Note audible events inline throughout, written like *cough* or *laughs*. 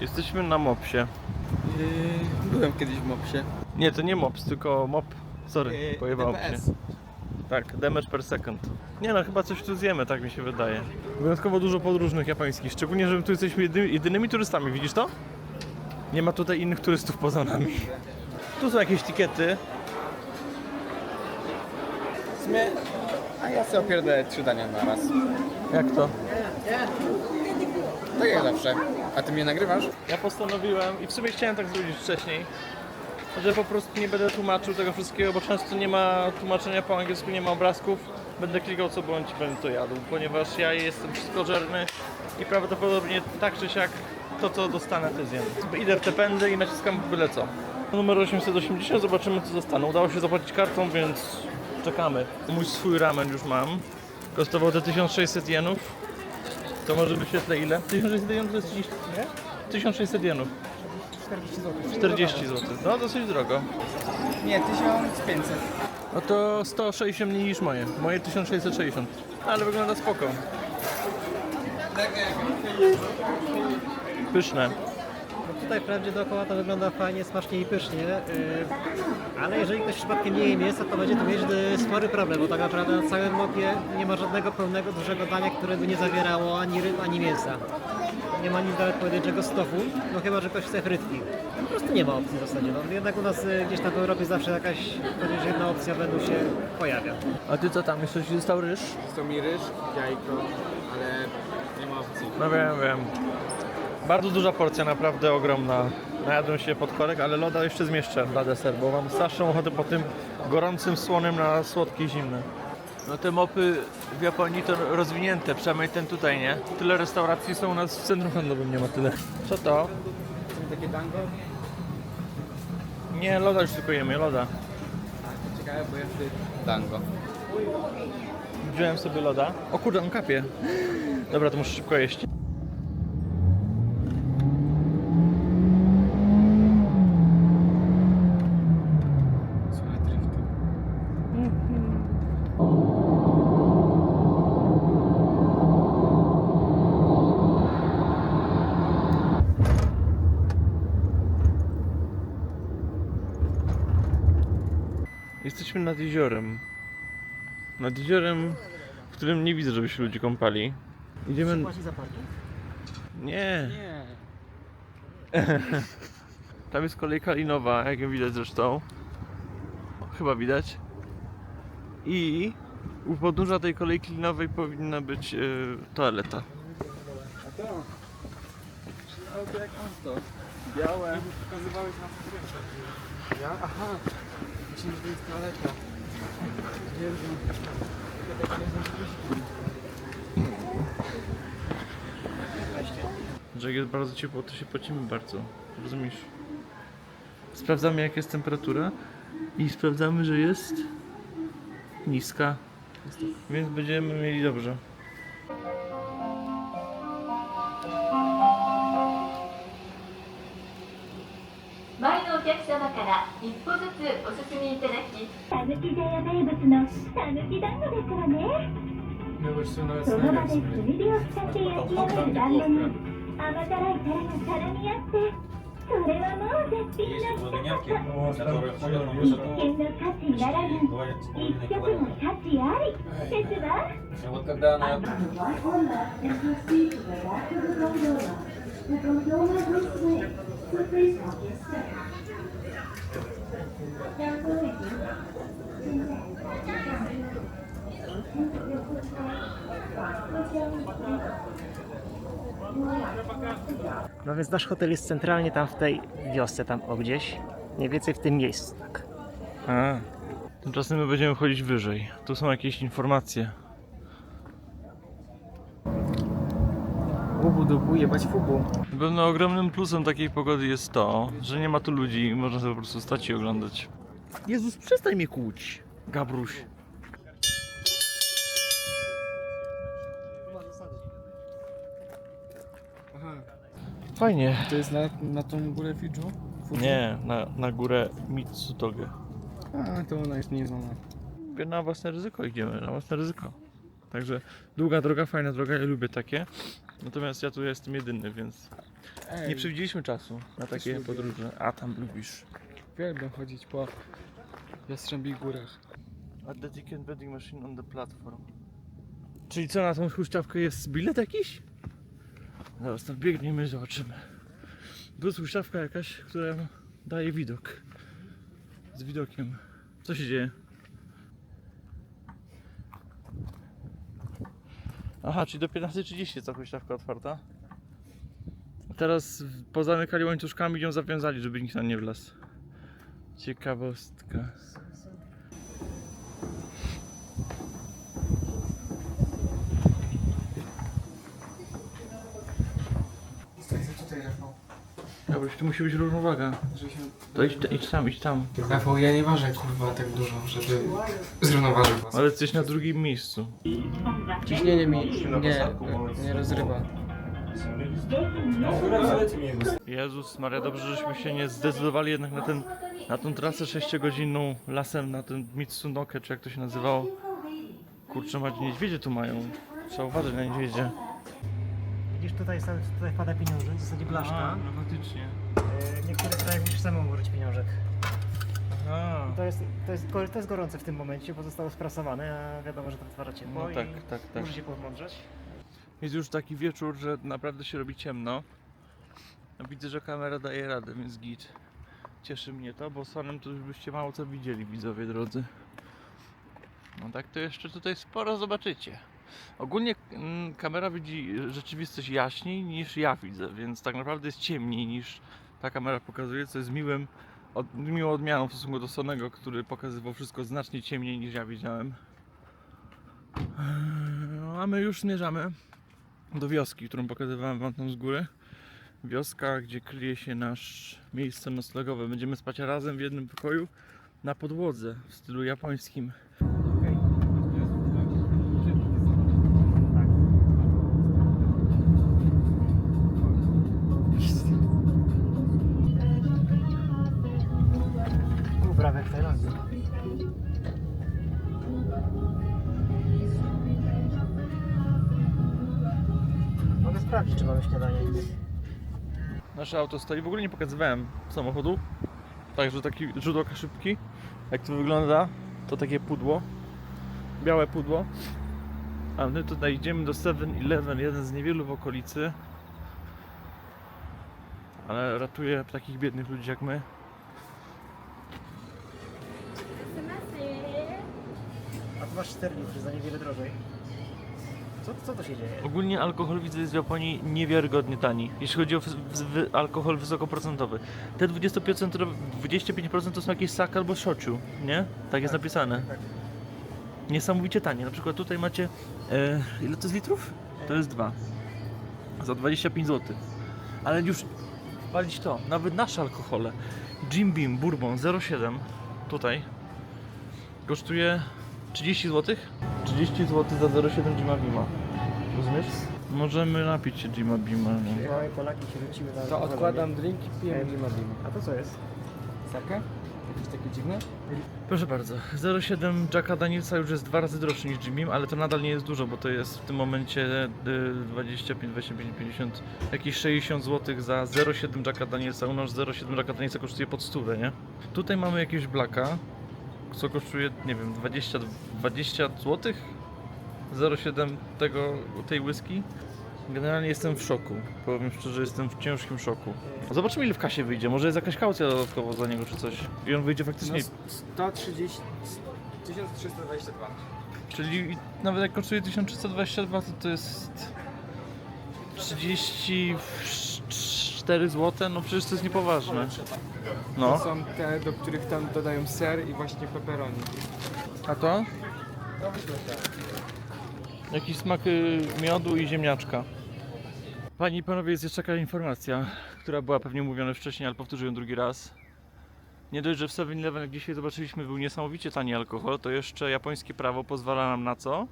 Jesteśmy na mopsie. Yy, byłem kiedyś w Mopsie. Nie, to nie mops, tylko mop. Sorry, Yy, pojebało mi się. Tak, damage per second. Nie no, chyba coś tu zjemy, tak mi się wydaje. Wyjątkowo dużo podróżnych japońskich, szczególnie, że my tu jesteśmy jedy, jedynymi turystami, widzisz to? Nie ma tutaj innych turystów poza nami. Tu są jakieś tikiety. W sumie, a ja sobie opierdolę trzy dania na raz. Jak to? Tak jak zawsze. A ty mnie nagrywasz? Ja postanowiłem i w sumie chciałem tak zrobić wcześniej, że po prostu nie będę tłumaczył tego wszystkiego, bo często nie ma tłumaczenia po angielsku, nie ma obrazków. Będę klikał co bądź będę to jadł, ponieważ ja jestem wszystkożerny i prawdopodobnie tak czy siak to co dostanę to zjem. Idę w te pędy i naciskam byle co. Numer 880, zobaczymy co dostanę. Udało się zapłacić kartą, więc czekamy. Mój swój ramen już mam. Kosztował te 1600 jenów. To może wyświetlę ile? 1600 jenów to jest 30, nie? 1600 jenów. 40 zł. 40 zł. No dosyć drogo. Nie, 1500. No to 160 mniej niż moje. Moje 1660. Ale wygląda spoko. Pyszne. No tutaj wprawdzie dookoła to wygląda fajnie, smacznie i pysznie, yy, ale jeżeli ktoś przypadkiem nie je mięsa, to będzie to mieć yy, spory problem, bo tak naprawdę na całym mopie nie ma żadnego pełnego, dużego dania, które by nie zawierało ani ryb, ani mięsa. Nie ma nic nawet pojedynczego stofu, no chyba, że ktoś chce frytki. Po prostu nie ma opcji w zasadzie, no jednak u nas yy, gdzieś tam w Europie zawsze jakaś, chociaż jedna opcja będą się pojawia. A ty co tam? Jeszcze ci został ryż? To mi ryż, jajko, ale nie ma opcji. No wiem, wiem. Bardzo duża porcja, naprawdę ogromna. Najadłem się pod korek, ale loda jeszcze zmieszczę na deser, bo mam straszną ochotę po tym gorącym słonym na słodkie i zimne. No te mopy w Japonii to rozwinięte, przynajmniej ten tutaj, nie? Tyle restauracji są u nas w centrum handlowym, nie ma tyle. Co to? Takie tango? Nie, loda już tylko jemy, loda. Ciekawe, bo jest tango. Wziąłem sobie loda. O kurde, on kapie. Dobra, to muszę szybko jeść. Jesteśmy nad jeziorem. Nad jeziorem, w którym nie widzę, żeby się ludzie kąpali. Idziemy... Płaci za parking? Nie, Nie. *laughs* tam jest kolejka linowa, jak ją widać zresztą. Chyba widać. I u podnóża tej kolejki linowej powinna być e, toaleta. A to? Auto jak auto. Białe. Pokazywałeś na. Ja? Aha. Jest. Że jak jest bardzo ciepło, to się pocimy bardzo. Rozumiesz? Sprawdzamy jak jest temperatura i sprawdzamy, że jest niska. Więc będziemy mieli dobrze. 客様から一歩ずつお進みいただきたぬき茶屋名物のたぬき団子ですわね。その場で炭火を使って焼き上げる団子に甘辛いタレが絡み合ってそれはもう絶品な一皿一見の価値ならぬ一曲の価値あり。ですわ Thank you. No więc nasz hotel jest centralnie tam w tej wiosce, tam o gdzieś, mniej więcej w tym miejscu, tak. A. Tymczasem my będziemy chodzić wyżej. Tu są jakieś informacje. Bubu dubu jebać fubu. Pewno ogromnym plusem takiej pogody jest to, że nie ma tu ludzi i można sobie po prostu stać i oglądać. Jezus, przestań mnie kłuć. Gabruś. Fajnie. To jest na, na tą górę Fidżu? Nie, na, na górę Mitsutoge. A, to ona jest nieznana. Na własne ryzyko idziemy, na własne ryzyko. Także długa droga, fajna droga, ja lubię takie. Natomiast ja tu jestem jedyny, więc Ej, Nie przewidzieliśmy czasu na takie lubię. podróże. A tam lubisz. Uwielbiam chodzić po Jastrzębich Górach. A the ticket vending machine on the platform. Czyli co, na tą huśtawkę jest bilet jakiś? Zaraz tam biegniemy zobaczymy. To jest huśtawka jakaś, która daje widok. Z widokiem. Co się dzieje? Aha, czyli do 15.30 ta huśtawka otwarta. A Teraz pozamykali łańcuszkami i ją zawiązali, żeby nikt tam nie wlazł. Ciekawostka. tutaj, Rafał. Dobra, tu musi być równowaga. To idź, idź tam, idź tam. Rafał, ja nie ważę kurwa tak dużo, żeby zrównoważył was. Ale jesteś na drugim miejscu. Ciśnienie mi nie, nie rozrywa. Jezus Maria, dobrze, żeśmy się nie zdecydowali jednak na ten, na tą trasę 6-godzinną lasem, na ten Mitsunoke, czy jak to się nazywało. Kurczę, mać niedźwiedzie tu mają. Trzeba uważać na niedźwiedzie. Widzisz, tutaj, tutaj wpada pieniążek, w zasadzie blaszka. no faktycznie. E, W niektórych krajach musisz samemu użyć pieniążek. Aha. To jest, to, jest, to jest gorące w tym momencie, bo zostało sprasowane, a wiadomo, że to wytwarza ciepło No i tak, tak, tak. się pomądrzeć. Jest już taki wieczór, że naprawdę się robi ciemno. Widzę, że kamera daje radę, więc git. Cieszy mnie to, bo sonem to już byście mało co widzieli, widzowie drodzy. No tak to jeszcze tutaj sporo zobaczycie. Ogólnie mm, kamera widzi rzeczywistość jaśniej niż ja widzę, więc tak naprawdę jest ciemniej niż ta kamera pokazuje, co jest miłym, od, miłą odmianą w stosunku do Sonego, który pokazywał wszystko znacznie ciemniej niż ja widziałem. No, a my już zmierzamy do wioski, którą pokazywałem wam tam z góry. Wioska, gdzie kryje się nasz miejsce noclegowe. Będziemy spać razem w jednym pokoju na podłodze w stylu japońskim. Nasze auto stoi. W ogóle nie pokazywałem samochodu. Także taki rzut oka szybki. Jak to wygląda, to takie pudło. Białe pudło. A my tutaj idziemy do 7-Eleven, jeden z niewielu w okolicy. Ale ratuje takich biednych ludzi jak my. A tu masz 4 litry za niewiele drożej. Co, co to się dzieje? Ogólnie alkohol widzę jest w Japonii niewiarygodnie tani, jeśli chodzi o wys- wy- alkohol wysokoprocentowy. Te 25%, 25% to są jakieś sak albo shochu, nie? Tak jest napisane. Niesamowicie tanie. Na przykład tutaj macie, e, ile to jest litrów? To jest dwa. Za 25 zł. Ale już walić to, nawet nasze alkohole. Jim Beam Bourbon 07 tutaj kosztuje 30 zł? 30 zł za 0,7 Jima Beama. Rozumiesz? Możemy napić się Jima Beama. No. Małe Polaki się rzuciły na To odkładam drink i piję. Jima Beam. A to co jest? Sake? Jakieś takie dziwne? Proszę bardzo, 0,7 Jacka Danielsa już jest dwa razy droższy niż Jim Beam, ale to nadal nie jest dużo, bo to jest w tym momencie y, 25, 25, 50, jakieś 60 zł za 0,7 Jacka Danielsa. U nas 0,7 Jacka Danielsa kosztuje pod stówę, nie? Tutaj mamy jakiegoś Blacka, co kosztuje, nie wiem, 20, 20 zł? 0,7 tego, tej whisky. Generalnie jestem w szoku. Powiem szczerze, jestem w ciężkim szoku. Zobaczymy ile w kasie wyjdzie. Może jest jakaś kaucja dodatkowo za niego czy coś. I on wyjdzie faktycznie. No 130... 1322. Czyli nawet jak kosztuje 1322 to to jest 34 zł. No przecież to jest niepoważne. To No. są te, do których tam dodają ser i właśnie pepperoni. A to? Jakiś smak y, miodu i ziemniaczka. Panie i panowie, jest jeszcze taka informacja, która była pewnie mówiona wcześniej, ale powtórzę ją drugi raz. Nie dość, że w 7-Eleven, jak dzisiaj zobaczyliśmy, był niesamowicie tani alkohol, to jeszcze japońskie prawo pozwala nam na co?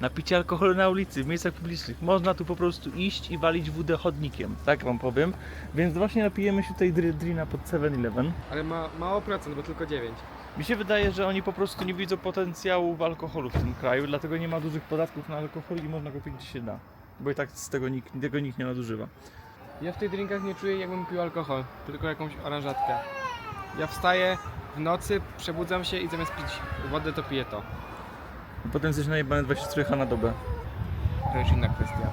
Na picie alkoholu na ulicy, w miejscach publicznych. Można tu po prostu iść i walić wódę chodnikiem, tak wam powiem. Więc właśnie napijemy się tutaj drina pod 7-Eleven. Ale ma mało procent, bo tylko 9. Mi się wydaje, że oni po prostu nie widzą potencjału w alkoholu w tym kraju, dlatego nie ma dużych podatków na alkohol i można go pić gdzie się da. Bo i tak z tego nikt, tego nikt nie nadużywa. Ja w tych drinkach nie czuję jakbym pił alkohol, tylko jakąś oranżatkę. Ja wstaję w nocy, przebudzam się i zamiast pić wodę to piję to. Potem jesteś najebany 23 h na dobę. To już inna kwestia.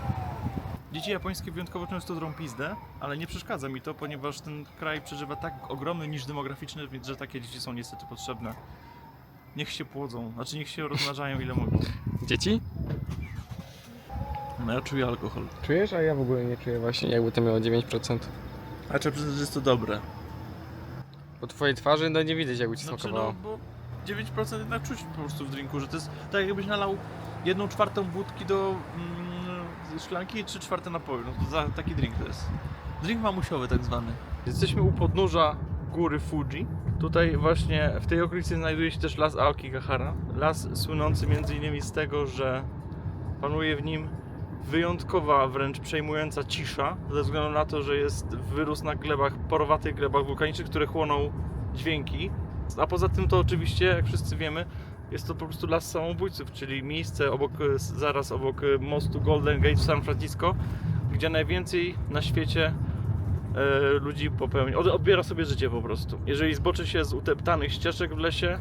Dzieci japońskie wyjątkowo często drą pizdę, ale nie przeszkadza mi to, ponieważ ten kraj przeżywa tak ogromny niż demograficzny, więc że takie dzieci są niestety potrzebne. Niech się płodzą, znaczy niech się rozmnażają ile mogą. Dzieci? No ja czuję alkohol. Czujesz? A ja w ogóle nie czuję właśnie, jakby to miało 9%. A trzeba przyznać, że jest to dobre. Po twojej twarzy no nie widać jakby ci Znaczy smakowało. no, bo 9% jednak czuć po prostu w drinku, że to jest tak jakbyś nalał jedną czwartą wódki do mm, szklanki i trzy czwarte napoju. No to za, taki drink to jest. Drink mamusiowy tak zwany. Jesteśmy u podnóża góry Fuji. Tutaj właśnie w tej okolicy znajduje się też las Aokigahara. Las słynący m.in. z tego, że panuje w nim wyjątkowa, wręcz przejmująca cisza, ze względu na to, że jest wyrósł na glebach, porowatych glebach wulkanicznych, które chłoną dźwięki. A poza tym to oczywiście, jak wszyscy wiemy, jest to po prostu las samobójców, czyli miejsce obok, zaraz obok mostu Golden Gate w San Francisco, gdzie najwięcej na świecie e, ludzi popełnia, od, odbiera sobie życie po prostu. Jeżeli zboczy się z uteptanych ścieżek w lesie,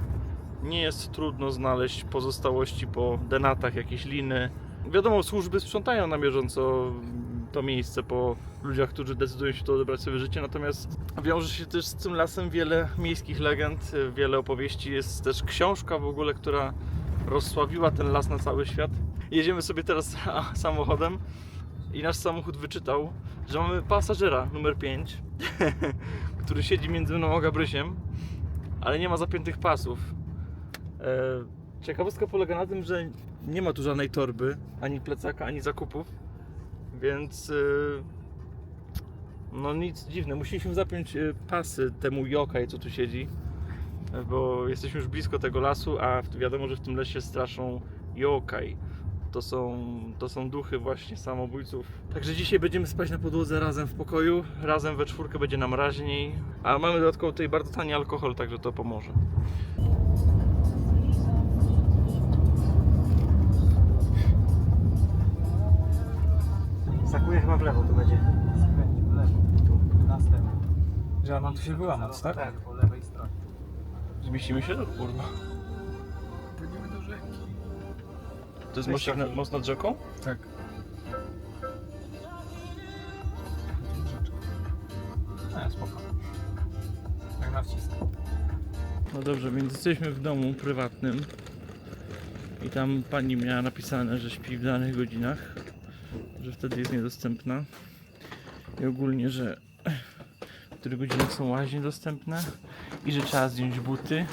nie jest trudno znaleźć pozostałości po denatach, jakieś liny. Wiadomo, służby sprzątają na bieżąco to miejsce po ludziach, którzy decydują się tu odebrać sobie życie, natomiast wiąże się też z tym lasem wiele miejskich legend, wiele opowieści. Jest też książka w ogóle, która rozsławiła ten las na cały świat. Jedziemy sobie teraz *laughs* samochodem i nasz samochód wyczytał, że mamy pasażera numer 5, *laughs* który siedzi między mną a Gabrysiem, ale nie ma zapiętych pasów. E, Ciekawostka polega na tym, że nie ma tu żadnej torby, ani plecaka, ani zakupów, więc e, no nic dziwne. Musieliśmy zapiąć e, pasy temu yokai, co tu siedzi, bo jesteśmy już blisko tego lasu, a wiadomo, że w tym lesie straszą yokai. To są, to są duchy właśnie samobójców. Także dzisiaj będziemy spać na podłodze razem w pokoju, razem we czwórkę będzie nam raźniej, a mamy dodatkowo tutaj bardzo tani alkohol, także to pomoże. Sakuje chyba w lewo tu będzie. w lewo. Tu, następny. Że mam tu się wyłamać, tak? Tak, po lewej stronie. Zmieścimy się? No kurwa. Płyniemy do rzeki. To jest most, na, most nad rzeką? Tak. A, spoko. Tak na wcisk. No dobrze, więc jesteśmy w domu prywatnym i tam pani miała napisane, że śpi w danych godzinach, że wtedy jest niedostępna i ogólnie, że w których godzinach są łaźnie dostępne i że trzeba zdjąć buty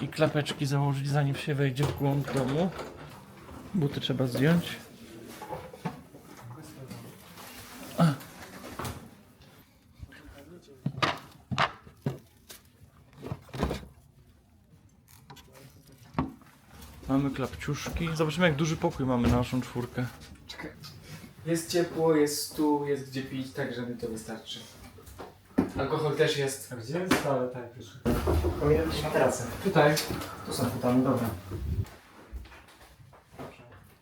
i klapeczki założyć zanim się wejdzie w głąb domu. Buty trzeba zdjąć. Mamy klapciuszki. Zobaczymy jak duży pokój mamy na naszą czwórkę. Czekaj. Jest ciepło, jest stół, jest gdzie pić, tak żeby to wystarczy. Alkohol też jest. A gdzie jest toaleta już? Powinien być materace. Tutaj. Tu są futamy, dobra.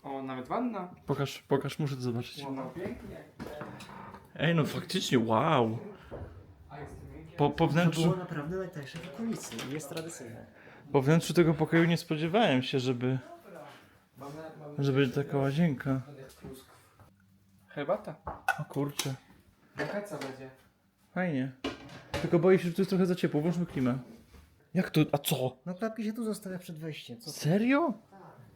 O, nawet wanna. Pokaż, pokaż, muszę to zobaczyć. No pięknie. Ej, no faktycznie, wow. A jest miękkie. Po, po, To wnętrzu, było naprawdę najtańsze w okolicy i jest tradycyjne. po wnętrzu tego pokoju nie spodziewałem się, żeby, Mamy, mamy że będzie taka łazienka. Herbata. O kurczę, Jaka co będzie? fajnie. Tylko boję się, że tu jest trochę za ciepło. Włączmy klimę. Jak to? A co? No klapki się tu zostawia przed wejściem. Co? Serio?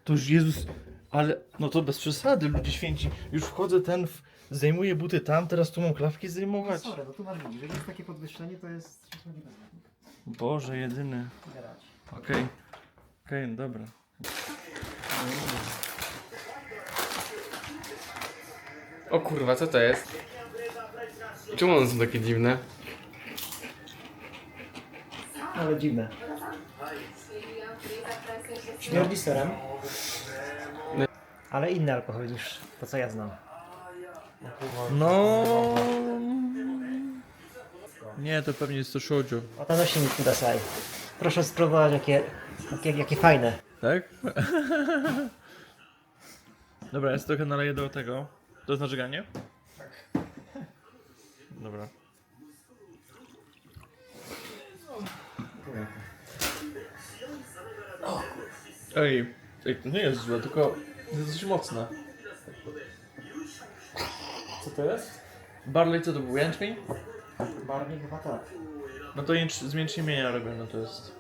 To już Jezus... Ale, no to bez przesady, ludzie święci. Już wchodzę ten, w... zdejmuję buty tam, teraz tu mam klawki zdejmować. Sorry, bo tu masz widzieć, jeżeli jest takie podwyższenie, to jest... Boże, jedyny. grać. Okej. Okej, no dobra. O kurwa, co to jest? Czemu one są takie dziwne? Ale dziwne. Śmierdzi serem. Ale inny alkohol niż to, co ja znam. No. Nie, to pewnie jest to shoujo. O to nosi mi kudasai. Proszę spróbować, jakie, jakie, jakie fajne. Tak? *laughs* Dobra, jest trochę naleję do tego. To jest narzeganie? Dobra. Ej, ej, to nie jest złe, tylko jest dość mocne. Co to jest? Barley co to był? Jęczmień? Bardziej chyba tak. No to jęcz, z mięczmienia robione to jest.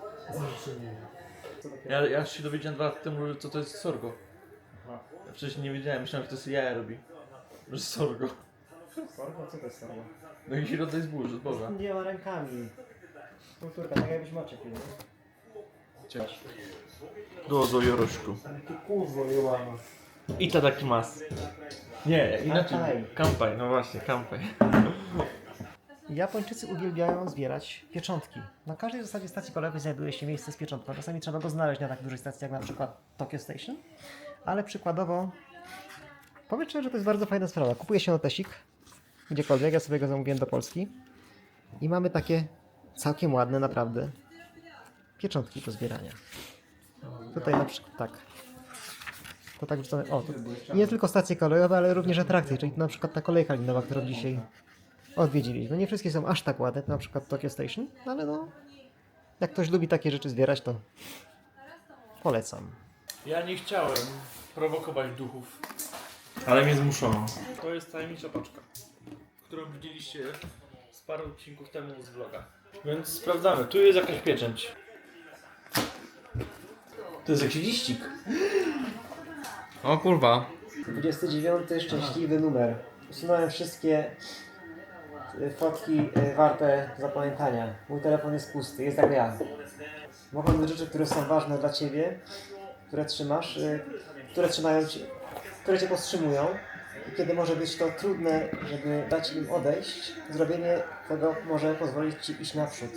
Ja, ja się dowiedziałem dwa lata temu, co to jest sorgo. Ja wcześniej nie wiedziałem, myślałem, że to jest jaja robi. Że sorgo. Sorgo? Co to jest sorgo? No i rodzaj zbóż, z Boga. Dwiema rękami. Kulturka, tak jakbyś mocie pił. Do Joroszku. Ale ty kurwo nie łama. I to taki mas. Nie, inaczej. Kampaj, no właśnie, kampaj. Japończycy uwielbiają zbierać pieczątki. Na każdej w zasadzie stacji kolejowej znajduje się miejsce z pieczątką. Czasami trzeba go znaleźć na tak dużej stacji jak na przykład Tokyo Station. Ale przykładowo, powiem szczerze, że to jest bardzo fajna sprawa. Kupuje się notesik, gdziekolwiek, ja sobie go zamówiłem do Polski. I mamy takie całkiem ładne, naprawdę, pieczątki do zbierania. Tutaj na przykład tak. To tak wrzucone. O, nie tylko stacje kolejowe, ale również atrakcje, czyli na przykład ta kolejka linowa, którą dzisiaj odwiedziliśmy. Nie wszystkie są aż tak ładne, na przykład Tokyo Station, no ale no, jak ktoś lubi takie rzeczy zbierać, to polecam. Ja nie chciałem prowokować duchów. Ale mnie zmuszono. To jest tajemnicza paczka, którą widzieliście z paru odcinków temu z vloga. Więc sprawdzamy. Tu jest jakaś pieczęć. To jest jakiś liścik. O kurwa. 29 szczęśliwy numer. Usunąłem wszystkie y, fotki y, warte zapamiętania. Mój telefon jest pusty, jest jak ja. Mogą być rzeczy, które są ważne dla Ciebie, które trzymasz, y, które trzymają Cię, które Cię powstrzymują. I kiedy może być to trudne, żeby dać im odejść, zrobienie tego może pozwolić Ci iść naprzód.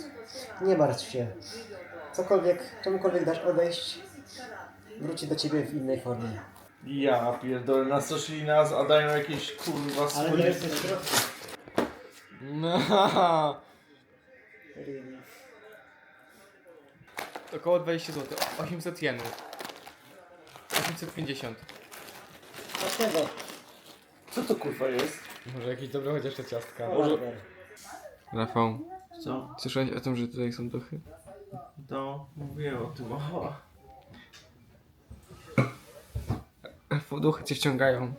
Nie martw się. Cokolwiek, czemukolwiek dasz odejść, wróci do Ciebie w innej formie. Ja pierdolę, nastraszyli nas, a dają jakieś kurwa Ale swoje... nie jesteś w środku. No. Około 20 zł. 800 jenów. 850. Dlaczego? Co to kurwa jest? Może jakieś dobre chociaż te ciastka. Może- Rafał, Co? słyszałeś o tym, że tutaj są duchy? To mówiłem o tym, o. Rafał, duchy cię ściągają.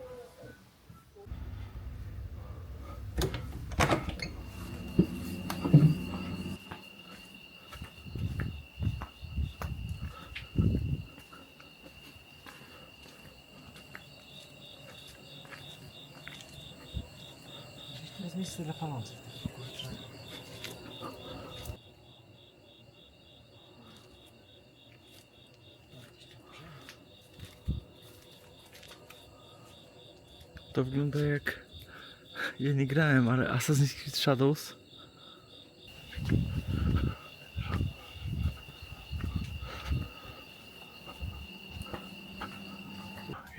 To jest miejsce dla palących. kurczę. To wygląda jak... Ja nie grałem, ale Assassin's Creed Shadows.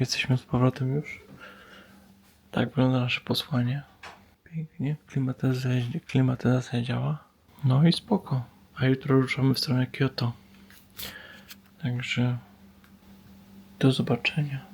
Jesteśmy z powrotem już. Tak wygląda nasze posłanie. Pięknie, klimatyzacja, klimatyzacja działa. No i spoko. A jutro ruszamy w stronę Kyoto. Także do zobaczenia.